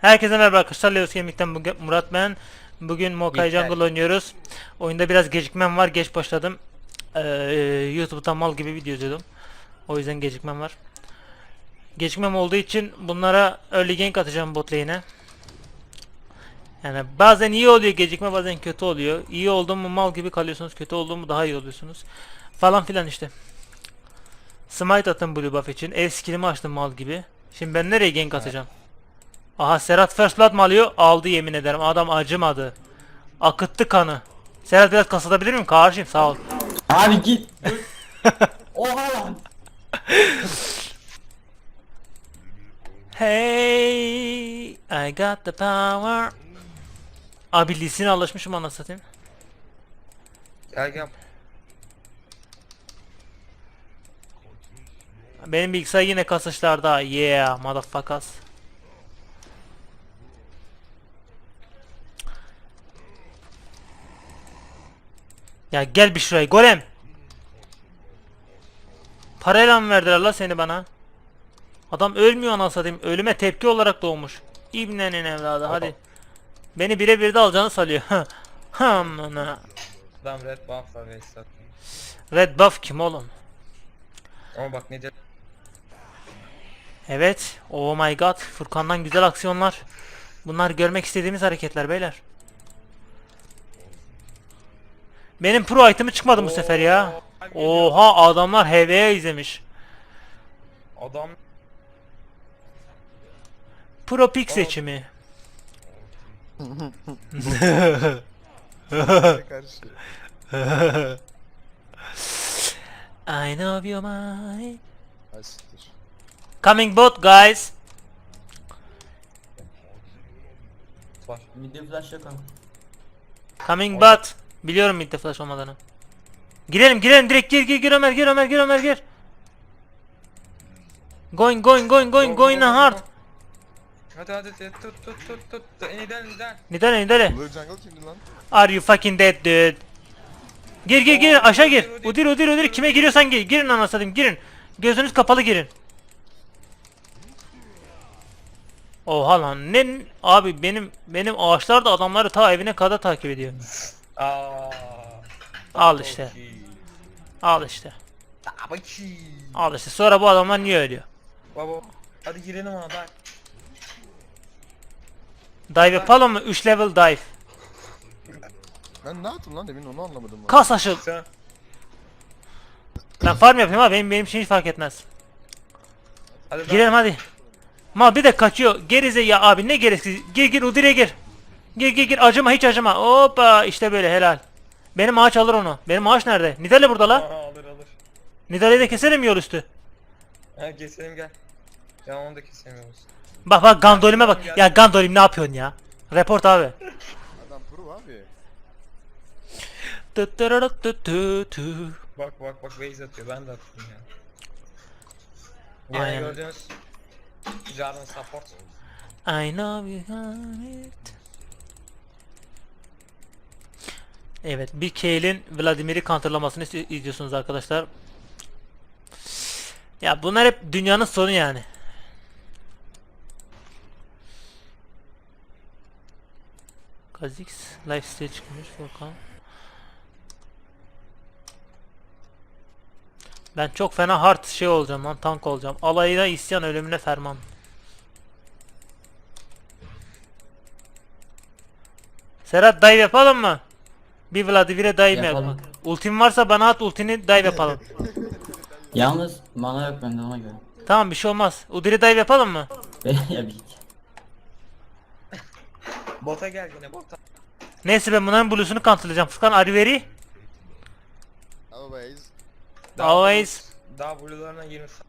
Herkese merhaba arkadaşlar. Leos Gaming'den bugün Murat ben. Bugün Mokai. Jungle oynuyoruz. Oyunda biraz gecikmem var. Geç başladım. Ee, YouTube'dan mal gibi video izliyordum. O yüzden gecikmem var. Gecikmem olduğu için bunlara early gank atacağım bot lane'e. Yani bazen iyi oluyor gecikme bazen kötü oluyor. İyi olduğum mu mal gibi kalıyorsunuz. Kötü olduğum mu daha iyi oluyorsunuz. Falan filan işte. Smite attım blue buff için. Ev skillimi açtım mal gibi. Şimdi ben nereye gank atacağım? Aha Serhat first blood mı alıyor? Aldı yemin ederim. Adam acımadı. Akıttı kanı. Serhat biraz kasılabilir miyim? Karşıyım sağ ol. Abi git. Oha lan. Hey, I got the power. Abi Lee'sine alışmışım anasını satayım. Gel gel. Benim bilgisayar yine kasışlarda. Yeah, motherfuckers. Ya gel bir şuraya golem. Parayla mı verdiler la seni bana? Adam ölmüyor anasını satayım. Ölüme tepki olarak doğmuş. İbnenin evladı hadi. Beni birebir de alacağını salıyor. Hamına. Adam red buff var. Red buff kim oğlum? Ama bak ne. Evet. Oh my god. Furkan'dan güzel aksiyonlar. Bunlar görmek istediğimiz hareketler beyler. Benim pro item'ı çıkmadı bu sefer ya. Oha adamlar HV'ye izlemiş. Adam Pro pick seçimi. I know your mind. Coming bot guys. var. Flash yok ama. Coming bot. Biliyorum midde flash olmadığını. Girelim girelim direkt gir gir gir Ömer gir Ömer gir Ömer gir. Going going going going going hard. Hadi hadi hadi, tut tut tut tut. Neden neden? Nidale nidale. Blue Jungle kimdi lan? Are you fucking dead dude? Gir gir gir aşağı gir. Udir udir udir kime giriyorsan gir. Girin anasını satayım girin. Gözünüz kapalı girin. Oha lan ne abi benim benim ağaçlar da adamları ta evine kadar takip ediyor. Aa. Al işte. Al işte. Al işte. Sonra bu adamlar niye ölüyor? Baba. Hadi girelim ona da. Dive yapalım mı? 3 level dive. Ben ne yaptım lan demin onu anlamadım ben. Kas aşıl. Sen. Ben farm yapayım ha benim benim için hiç fark etmez. Hadi lan. Girelim hadi. Mal bir de kaçıyor. Gerize ya abi ne gereksiz. Gir gir Udir'e gir. Gir gir gir acıma hiç acıma. Hoppa işte böyle helal. Benim ağaç alır onu. Benim ağaç nerede? Nidale burada la. Aha, alır alır. Nidale'yi de keselim yol üstü. Ha keselim gel. Ya onu da kesemiyoruz. Bak bak Gandolime bak. Ya Gandolim ne yapıyorsun ya? Report abi. Adam pro abi. Tı tırırıt tı tı tı. Bak bak bak base atıyor ben de attım ya. Yine Aynen. gördüğünüz Jarvan support. I know you got it. Evet, bir Kael'in Vladimir'i counterlamasını isti- izliyorsunuz arkadaşlar. Ya bunlar hep dünyanın sonu yani. Kha'Zix lifesteal çıkmış bakalım. Ben çok fena hard şey olacağım lan tank olacağım. Alayına isyan ölümüne ferman. Serhat dive yapalım mı? Bir Vladimir'e dive Yapalım. yapalım? Ultim varsa bana at ultini dive yapalım. Yalnız mana yok bende ona göre. tamam bir şey olmaz. Udiri dive yapalım mı? ya bir. Bota gel yine bota. Neyse ben bunların blues'unu kanıtlayacağım. Furkan Ariveri. Always. Always. Daha blue'larına 20 sa-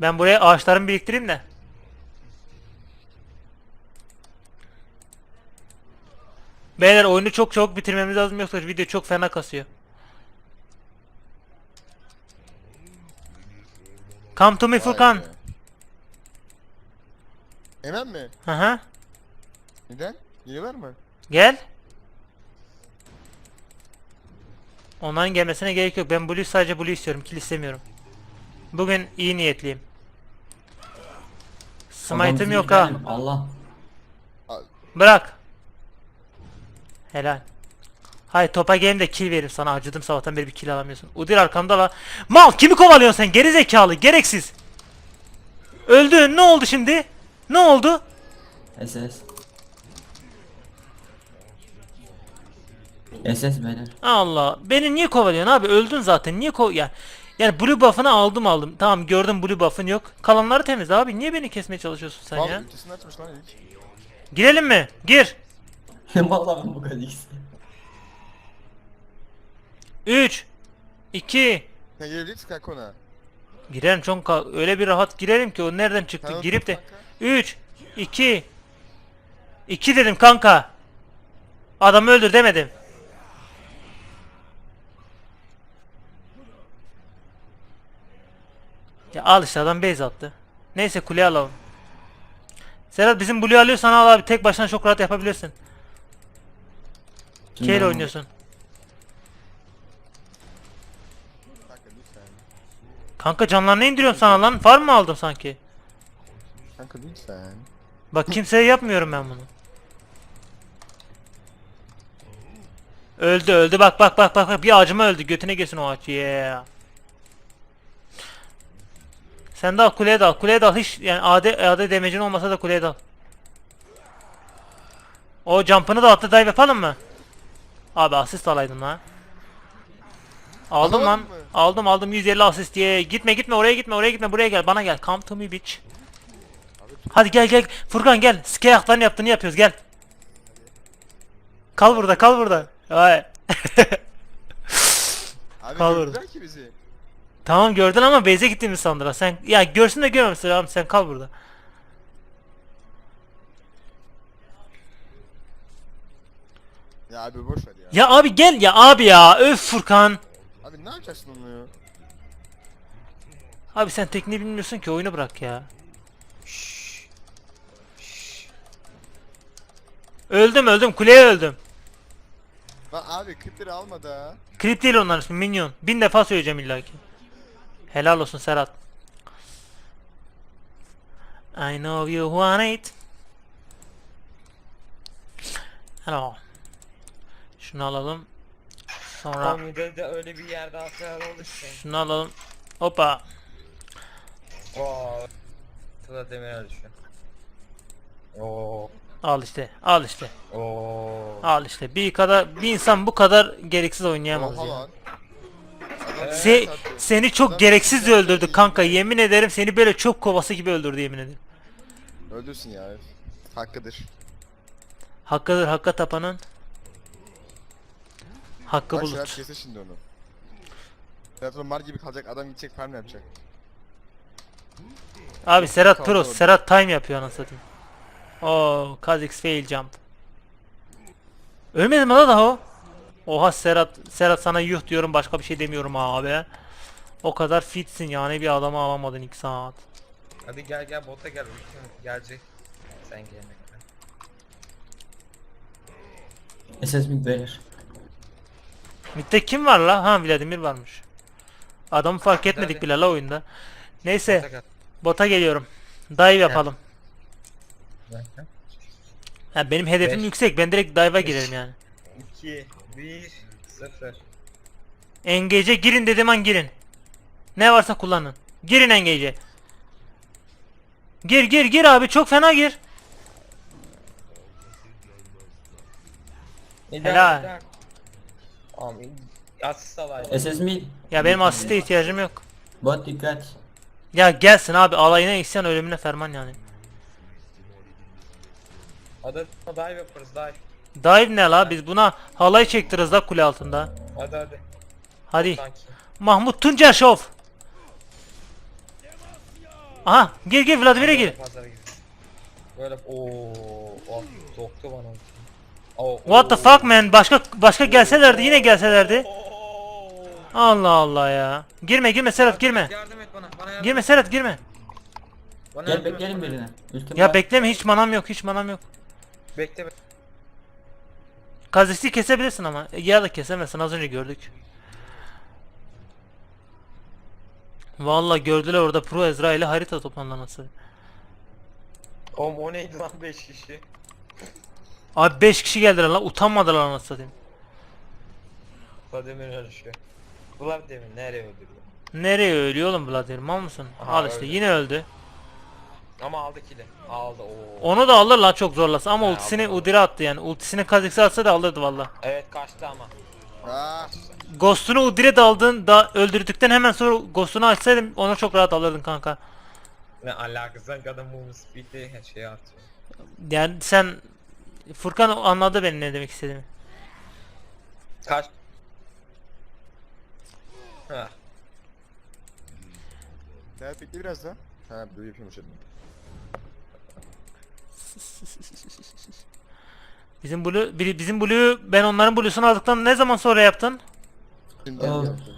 Ben buraya ağaçlarımı biriktireyim de. Beyler oyunu çok çabuk bitirmemiz lazım yoksa video çok fena kasıyor. Come to me Furkan. Hemen mi? Hı hı. Neden? Geliyorlar mı? Gel. Onların gelmesine gerek yok. Ben blue sadece blue istiyorum. Kill istemiyorum. Bugün iyi niyetliyim. Smite'ım yok ha. Allah. Bırak. Helal. Hay topa gelin de kill veririm sana. Acıdım sabahtan beri bir kill alamıyorsun. Udir arkamda la. Mal kimi kovalıyorsun sen? Geri zekalı, gereksiz. Öldün. Ne oldu şimdi? Ne oldu? SS. SS beyler. Allah. Beni niye kovalıyorsun abi? Öldün zaten. Niye ko ya? Yani blue buff'ını aldım aldım. Tamam gördüm blue buff'ın yok. Kalanları temiz abi. Niye beni kesmeye çalışıyorsun sen Mal ya? açmış lan ilk. Girelim mi? Gir. Vallahi ben bu kadar ikisi. 3 2 Sen gelebilirsin kanka ona. Girelim çok ka- öyle bir rahat girelim ki o nereden çıktı? Girip de. 3 2 2 dedim kanka. Adamı öldür demedim. Ya al işte adam base attı. Neyse kuleyi alalım. Serhat bizim Blue'yu alıyorsan al abi tek başına çok rahat yapabilirsin. K ile oynuyorsun. Kanka canlarını indiriyorum sana lan. Farm mı aldım sanki? Kanka lütfen. Bak kimseye yapmıyorum ben bunu. Öldü öldü bak bak bak bak bak bir ağacıma öldü götüne girsin o ağaç yeah. Sen de al kuleye dal kuleye dal hiç yani AD, AD demecin olmasa da kuleye dal. O jump'ını da attı dive yapalım mı? Abi asist alaydım lan. Aldım lan. Mı? Aldım aldım 150 asist diye. Gitme gitme oraya gitme oraya gitme buraya gel bana gel. Come to me bitch. Hadi gel gel. Furkan gel. Skey ayaklarını yaptığını yapıyoruz gel. Kal burada kal burada. Vay. Abi Kal gördüler ki bizi. tamam gördün ama base'e gittiğimizi sandılar. Sen ya görsün de görmemişsin abi sen kal burada. Ya abi boş ver ya. Ya abi gel ya abi ya. Öf Furkan. Abi ne yapacaksın onu ya? Abi sen tekniği bilmiyorsun ki oyunu bırak ya. Öldüm öldüm kuleye öldüm. Lan abi kıtları alma da. Krip değil onların ismi minyon. Bin defa söyleyeceğim illaki. Helal olsun Serhat. I know you want it. Hello. Şunu alalım. Sonra Tam de öyle bir yerde hasar oldu ki. şunu alalım. Hoppa. Oo. Öldü şu an. Oo. Al işte. Al işte. Oo. Al işte. Bir kadar bir insan bu kadar gereksiz oynayamaz Oha ya. lan. Se- seni çok gereksiz öldürdü kanka. Yemin ederim seni böyle çok kovası gibi öldürdü yemin ederim. Öldürsün ya. Hakkıdır. Hakkıdır hakka tapanın. Hakkı Bak bulut. Serhat kesin şimdi onu. Serhat mar gibi kalacak adam gidecek farm yapacak. Abi Serhat Pro. Serhat time yapıyor anasını satayım. Oo, Kha'Zix fail jump. Ölmedi mi daha o? Oha Serhat, Serhat sana yuh diyorum başka bir şey demiyorum abi. O kadar fitsin yani bir adamı alamadın 2 saat. Hadi gel gel bota gel. ultim Gelecek. Sen gelene kadar. SS mid beyler. Mid'de kim var la? Ha Vladimir varmış. Adamı fark etmedik hadi. bile la oyunda. Neyse Bota gel. bota geliyorum. Dive yapalım. Ha, benim hedefim Beş. yüksek. Ben direkt dive'a girerim yani. 2 1 0 Engage'e girin dedim an girin. Ne varsa kullanın. Girin engage'e. Gir gir gir abi çok fena gir. Helal. Tamam. Asist alaydı. SS mid. Ya benim asiste ihtiyacım yok. Bot dikkat. Ya gelsin abi alayına isyan ölümüne ferman yani. Hadi dive yaparız dive. Dive ne la biz buna halay çektiriz la kule altında. Hadi hadi. Hadi. Sanki. Mahmut Tuncer Şov. Aha gir gir Vladimir'e gir. Böyle ooo oh, soktu bana. Oh, What the fuck man başka başka gelselerdi yine gelselerdi. Allah Allah ya. Girme girme Serhat girme. Yardım et bana. Bana yardım Girme. Serhat girme. Bana Gel bekleyelim birine. Ya bekleme hiç manam yok hiç manam yok. Bekle bekle. Kazix'i kesebilirsin ama. Ya da kesemezsin az önce gördük. Vallahi gördüler orada Pro Ezra ile harita toplandı nasıl. Oğlum o neydi lan 5 kişi? Abi 5 kişi geldiler lan utanmadılar anasını satayım. Vladimir ölüşüyor. Vladimir nereye öldürüyor? Nereye ölüyor oğlum Vladimir mal mısın? Aha, Al işte öldü. yine öldü. Ama aldı kili. Aldı oo. Onu da alır lan çok zorlasa ama He, ultisini aldı. Udyr'e attı yani. Ultisini Kha'Zix'e atsa da alırdı valla. Evet kaçtı ama. Ah. Ghost'unu Udyr'e daldın da öldürdükten hemen sonra Ghost'unu açsaydın onu çok rahat alırdın kanka. Ne alakası adam movement speed'i her şeyi artıyor. Yani sen Furkan anladı benim ne demek istediğimi. Kaç? Serhat bekle biraz da. Ha yapıyormuş adam. Bizim Blue bizim Blue'yu ben onların Blue'sunu aldıktan ne zaman sonra yaptın? Şimdi Aa. yaptım.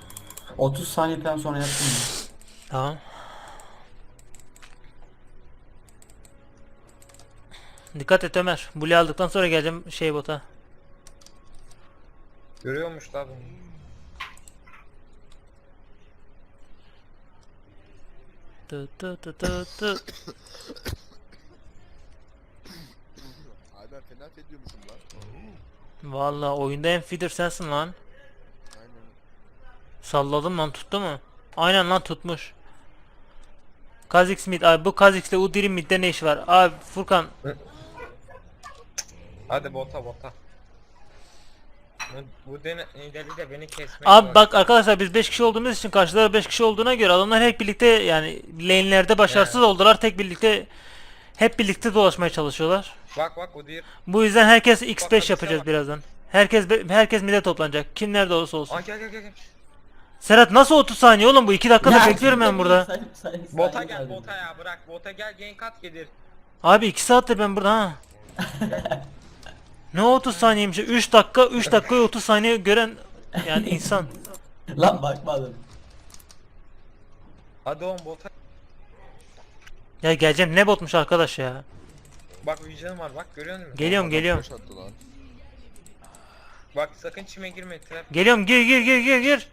30 saniye falan sonra yaptım. ya. Tamam. Dikkat et Ömer. Blue aldıktan sonra geleceğim şey bota. Görüyormuş da bunu. Tı tı tı tı tı. Fena ediyormuşum lan. Vallahi oyunda en feeder sensin lan. Aynen. Salladım lan tuttu mu? Aynen lan tutmuş. Kha'Zix mid abi bu Kha'Zix ile Udyr'in midde ne işi var? Abi Furkan Hadi bota bota. Bu, bu dene, deli de beni kesmek Abi var. bak arkadaşlar biz 5 kişi olduğumuz için karşıda 5 kişi olduğuna göre adamlar hep birlikte yani lane'lerde başarısız Evet. oldular. Tek birlikte hep birlikte dolaşmaya çalışıyorlar. Bak bak o diğer. Bu yüzden herkes Bak, X5 bak, yapacağız bak. birazdan. Herkes herkes mid'e toplanacak. Kim nerede olursa olsun. Aa gel gel gel gel. Serhat nasıl 30 saniye oğlum bu 2 dakikada Ya, bekliyorum ben burada. say- say- Bota say- gel say- bota ya bırak bota gel gank at gelir. Abi 2 saattir ben burada ha. ne 30 saniyeymiş? 3 dakika 3 dakikaya 30 saniye gören yani insan. Lan bakmadım. Hadi oğlum bota. Ya geleceğim ne botmuş arkadaş ya. Bak vision'ım var bak görüyor musun? Geliyorum Adam geliyorum. flash attı lan. Bak sakın çime girme trap. Geliyorum gir gir gir gir gir.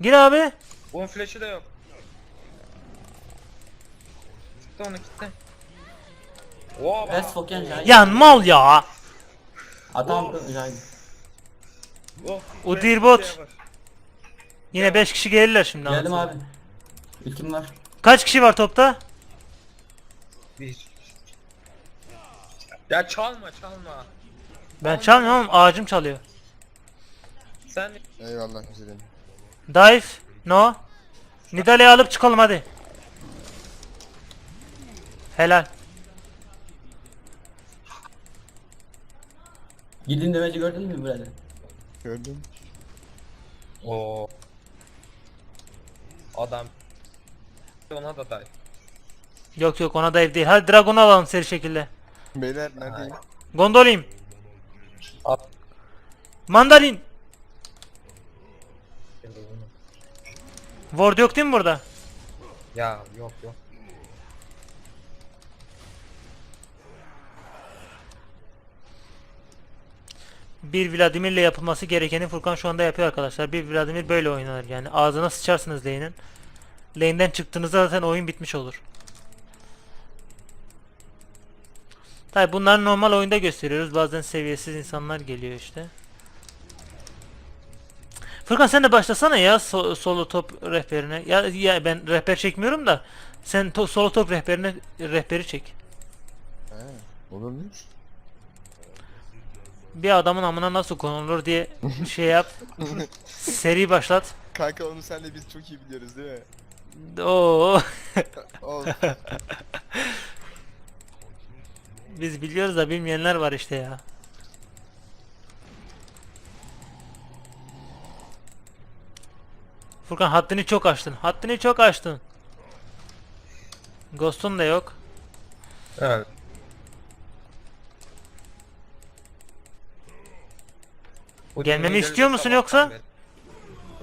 Gir abi. Bunun flash'ı da yok. Gitti onu gitti. Oha Res bak. Foken Jai. Ya mal ya. Adam Jai. Oh, O. Fox'e var. Yine 5 kişi gelirler şimdi. Geldim anasını. abi. Ultim var. Kaç kişi var topta? Bir. Ya çalma çalma. Ben çalmıyorum oğlum ağacım çalıyor. Sen Eyvallah güzelim. Dive. No. Nidalee'yi alıp çıkalım hadi. Helal. Girdiğim demeci gördün mü burada? Gördüm. o adam ona da day. Yok yok ona dive değil. Hadi Dragon'u alalım seri şekilde. Beyler neredeyim? Gondolin. At. Mandalin. Ward yok değil mi burada? Ya yok yok. Bir Vladimir'le yapılması gerekeni Furkan şu anda yapıyor arkadaşlar. Bir Vladimir böyle oynanır yani. Ağzına sıçarsınız lane'in. Lane'den çıktığınızda zaten oyun bitmiş olur. Tabi bunları normal oyunda gösteriyoruz. Bazen seviyesiz insanlar geliyor işte. Furkan sen de başlasana ya so- solo top rehberine. Ya, ya ben rehber çekmiyorum da sen to- solo top rehberine rehberi çek. He. Olur muymuş? Bir adamın amına nasıl konulur diye şey yap. Seri başlat. Kanka onu senle biz çok iyi biliyoruz değil mi? Oo. Biz biliyoruz da bilmeyenler var işte ya. Furkan haddini çok aştın. Haddini çok aştın. Ghost'un da yok. Evet. Bu Gelmemi dinleyicileri istiyor musun sabahtan yoksa? beri.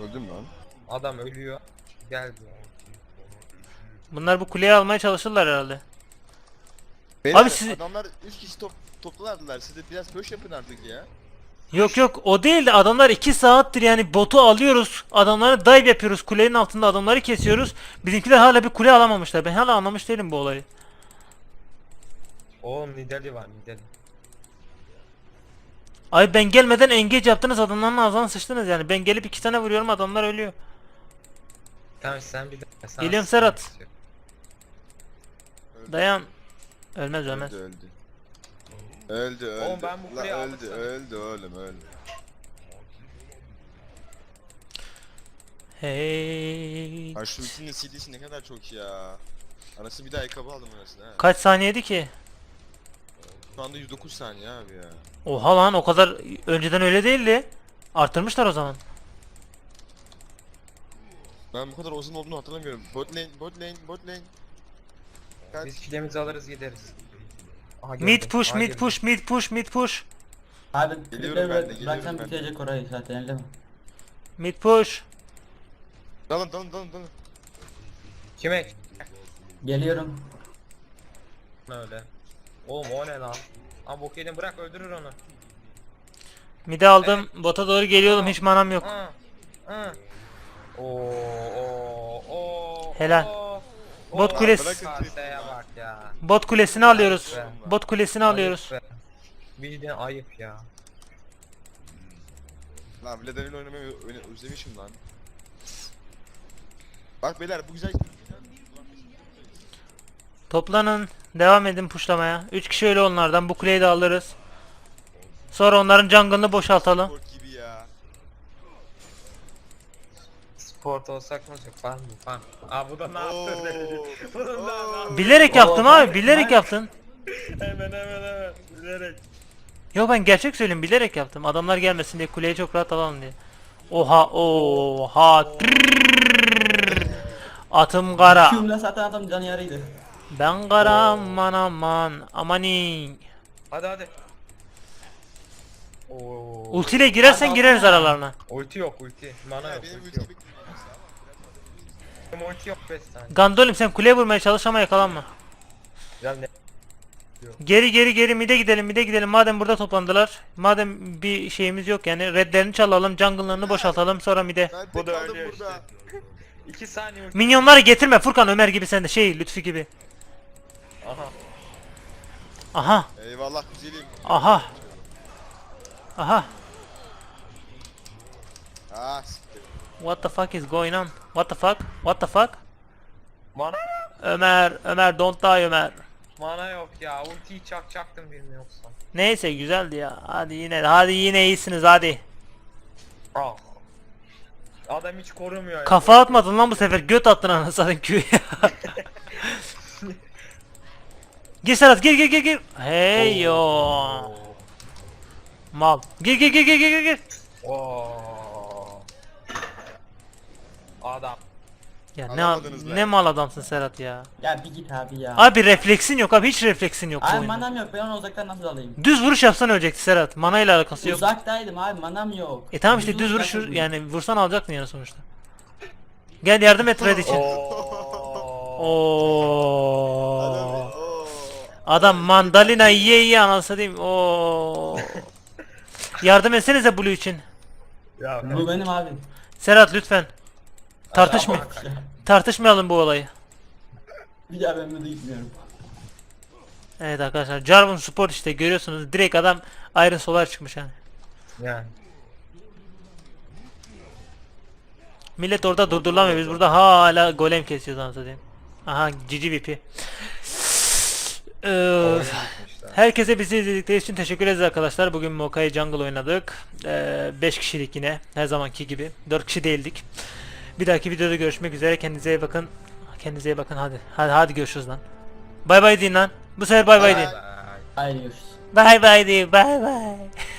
Öldüm lan. Adam ölüyor. Gel diyor. Bunlar bu kuleyi almaya çalışırlar herhalde. Beyler, Abi siz- adamlar 3 kişi top topladılar. Siz de biraz push yapın artık ya. Yok yok o değil de adamlar 2 saattir yani botu alıyoruz. Adamları dive yapıyoruz. Kulenin altında adamları kesiyoruz. Bizimkiler hala bir kule alamamışlar. Ben hala anlamış değilim bu olayı. Oğlum Nidali var Nidali. Ay ben gelmeden engage yaptınız adamların ağzına sıçtınız yani. Ben gelip iki tane vuruyorum adamlar ölüyor. Tamam sen bir de. Sen- Serhat. Dayan. Ölmez ölmez. Öldü öldü. Öldü öldü. Oğlum ben bu La öldü öldü oğlum öldü. Hey. Ha şu ultinin CD'si ne kadar çok ya. Anasını bir daha ayakkabı aldım anasını ha. Kaç saniyeydi ki? Şu anda 109 saniye abi ya. Oha lan o kadar önceden öyle değildi. Artırmışlar o zaman. Ben bu kadar uzun olduğunu hatırlamıyorum. Bot lane, bot lane, bot lane. Kaç? Biz kilemizi alırız gideriz. Aha, Mid geldi. push, Aha, mid geldi. push, mid push, mid push. Abi Geliyorum ben de, geliyorum bıraksan ben de. bitirecek orayı zaten elleme. Mid push. Dalın dalın dalın dalın. Kime? Geliyorum. Öyle. Oğlum o ne lan? Aa bok yedin bırak öldürür onu. Mid'i aldım. Bota doğru geliyordum. Hiç manam yok. Aa. Aa. Oo oo oo. Helal. oo, Bot kulesi. Bırakın Kaseye bak ya. Bot kulesini alıyoruz. be. Bot kulesini alıyoruz. Ayıp be. Bildiğin ayıp ya. Lan Vladimir oynamayı ö- ö- özlemişim lan. Bak beyler bu güzel Toplanın. Devam edin pushlamaya. 3 kişi öyle onlardan. Bu kuleyi de alırız. Sonra onların jungle'ını boşaltalım. sport gibi ya. Sport olsak ne olacak? Mı? Fan. Aa bu da ne yaptı? Bu da ne yaptı? Bilerek yaptım Oo, abi. Bilerek yaptın. Hemen hemen hemen. Bilerek. Yo ben gerçek söyleyeyim. Bilerek yaptım. Adamlar gelmesin diye kuleyi çok rahat alalım diye. Oha oha. Trrrr. Atım kara. Q'mla zaten adam canı yarıydı. Ben kara aman aman. Amanin. Hadi hadi. Oo. Ultiyle girersen gireriz aralarına. Ulti yok ulti. Mana yok benim ulti ulti yok. Ulti yok 5 saniye. Gandolim sen kuleye vurmaya çalış ama yakalanma. Ya ne? Geri geri geri mide gidelim mide gidelim madem burada toplandılar. Madem bir şeyimiz yok yani redlerini çalalım jungle'larını boşaltalım sonra mide. Ben Bu tek da kaldım ölüyor burada. işte. 2 saniye ulti. Minyonları getirme Furkan Ömer gibi sen de şey Lütfi gibi. Aha. Aha Eyvallah güzelim. aha. Aha. Ah siktir. What the fuck is going on? What the fuck? What the fuck? Mana Ömer Ömer don't die Ömer. mana yok ya. Ultiyi çakacaktım birini yoksa. Neyse güzeldi ya. Hadi yine hadi yine iyisiniz hadi. Ah. Adam hiç korumuyor ya. Kafa atmadın lan bu sefer göt attın anasını satayım Q'ya. Gir Serhat gir gir gir gir. Hey yo. Oo. Mal. Gir gir gir gir gir, gir. Oo. Adam. Ya ne al- Alamadınız be. ne mal adamsın Serhat ya. Ya bir git abi ya. Abi refleksin yok abi hiç refleksin yok bu oyunda. manam yok ben onu uzaktan nasıl alayım? Düz vuruş yapsan ölecekti Serhat. Mana ile alakası yok. Uzaktaydım abi manam yok. E tamam işte düz vuruş uzaktan yani vursan alacaktın yani sonuçta. Gel yardım et Red için. Oo. Adam mandalina yiye yiye anasını diyeyim. Oo. Yardım etsenize Blue için. Ya Bu benim abi. Serhat lütfen. Tartışma. Tartışmayalım bu olayı. Bir daha ben burada gitmiyorum. Evet arkadaşlar Jarvan Sport işte görüyorsunuz direkt adam Iron Solar çıkmış yani. Yani. Millet orada durdurulamıyor biz burada hala golem kesiyoruz anasını diyeyim. Aha cici VP. Ee, herkese bizi izledikleri için teşekkür ederiz arkadaşlar. Bugün Mokai Jungle oynadık. 5 kişilik yine her zamanki gibi. 4 kişi değildik. Bir dahaki videoda görüşmek üzere. Kendinize iyi bakın. Kendinize iyi bakın hadi. Hadi hadi görüşürüz lan. Bay bay deyin lan. Bu sefer bay bay deyin. Bye. Haydi görüşürüz. Bay bay deyin. Bay bay.